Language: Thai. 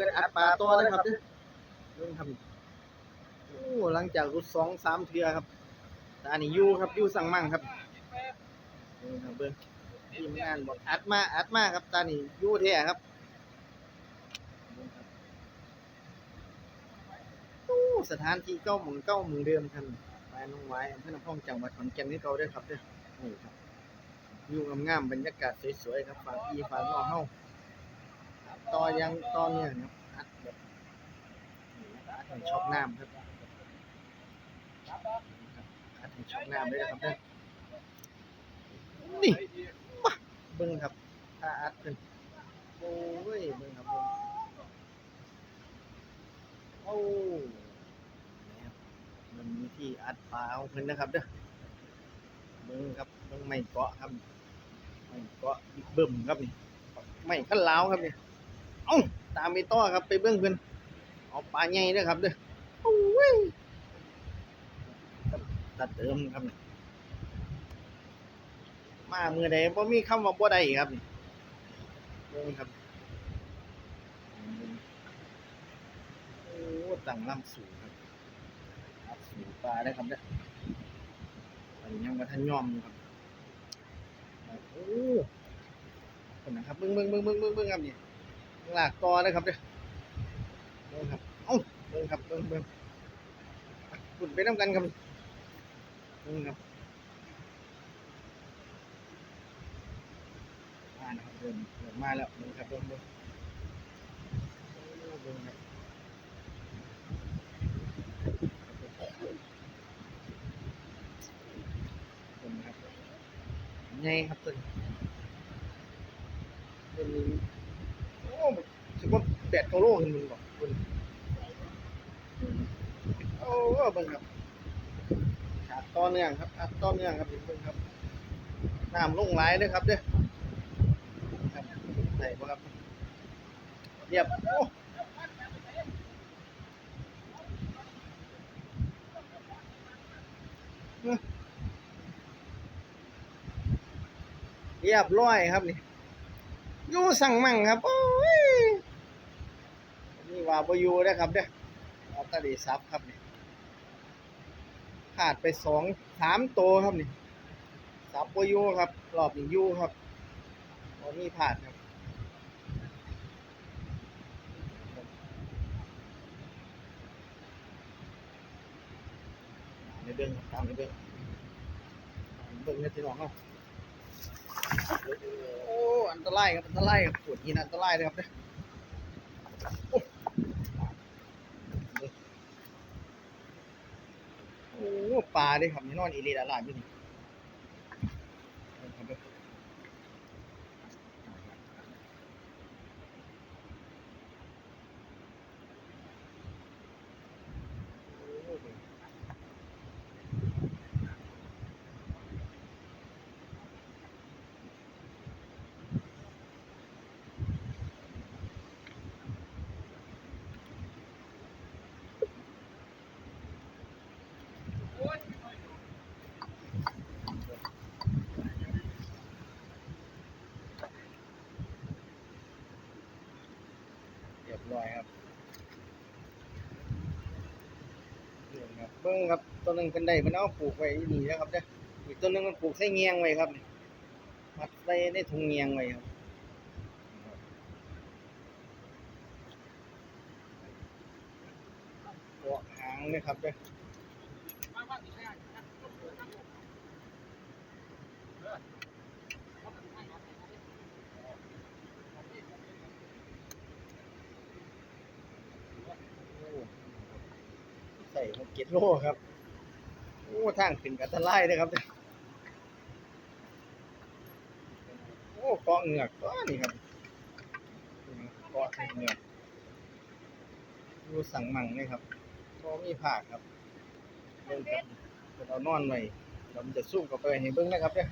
กันอัดปลาตัวเลยครับเด้อเบิ่งครับโอ้หลังจากรุดสองสามเทือครับแตอันนี้อยู่ครับอยู่สั่งมั่งครับเบิ่งครับเบิ่งทีมงานบอกอัดมาอัดมาครับตานี่อยู่แท้ครับเบิ่งครับโอ้สถานที่เก้าหมุนเก้าหมุนเดิมครับไปน้องไว้อำเภอน้ำพองจังหวัดขอนแก่นที่เก่าเด้อครับเด้อนี่ครับอยู่งามๆบรรยากาศสวยๆครับฝากพี่ฝากน้องเฮา ต่อยังต่อเนื่องครับอัดแบบอัดให้ช็อกน้ำครับอัดให้ช็อกน้ำเลยนะครับเด้อนี่มาเบิ่งครับถ้าอัดเป็นโอ้ยเบิ่งครับเบิ่งโอ้มันมีที่อัดปลาของเพิ่นนะครับเด้อเบิ่งครับเบิ่งไม่เกาะครับไม่เกาะบิ๊กเบิ่มครับนี่ไม่ขั้นลาวครับนี่ เอ้าตามไปต่อครับไปเบื้องเพิ่อนเอาปลาใหญ่ด้อครับเด้อโอ้ยตัดเติมครับมาเมื่อใดบ่มีคำว่าบ่ได้ครับเบิ่งครับโอ้ตั้งลำสูงครับลำสูงปลาได้ครับเด้ออันนี้ยังบ่ทันยอมครับโอ้คนนะครับเบิ่งเบิ่งเบิ่งเบิ่งเบิ่งเบิ่งครับนี่ หลากต่อเลยครับเด้อเบิ่งครับเอ้าเบิ่งครับเบิ่งเบิ่งขุดไปน้ำกันครับเบิ่งครับมานะครับเดินเดินมาแล้วเบิ่งครับเบิ่งเบิ่งเบิ่งครับเบิ่งครับใหญ่ครับตัวนี้ตัวนี้ โอ้ถือว่า แปดกิโลขึ้นมึงบอกคุณโอ้เบิ่งครับขาดต่อนเนื่องครับขาดต่อนเนื่องครับเบิ่งครับน้ำลงไหลเด้อครับเด้อครับไหนบ่ครับเรียบโอ้เรียบร้อยครับนี่อยู่สั่งมั่งครับโอ้ ว่าบอยู่นะครับเด้อเอาตะดีซับครับนี่ขาดไปสองสามโตวครับนี่ซับบอยู่ครับรอบนี้อยู่ครับบ่มีผ่านครับในเบิ่งตามในเบิ่งเบิ่งในที่น้องเฮาโอ้ อันตรายครับ อันตรายครับปวดหินอันตรายเลยครับเนี่ยโอ้โอ้ ปลาด้วยครับนี่นอนอีรีดาลาดอยู่นี่ บร้อยครับเบิ่งครับเบิ่งครับต้นหนึงเป็นได้มันเอาปลูกไว้ที่นี่นะครับเด้ออีกต้นหนึงมันปลูกใส่เงียงไว้ครับนี่มัดใส่ในถุงเงียงไว้ครับเกาะหางเลยครับเด้อโอ้ใส่ห กเกียรโลครับ โอ้ทางขึ้นกันตะไลนะครับเด้โอ้เกาะเหงือกก็นี่ครับเกาะเหงือกดูสั่งมั่งเลยครับก็มีผากครับเบิ่งครับเรานอานอนไว้เราจะสู้กับไปให้เบิ้งนะครับเด้อ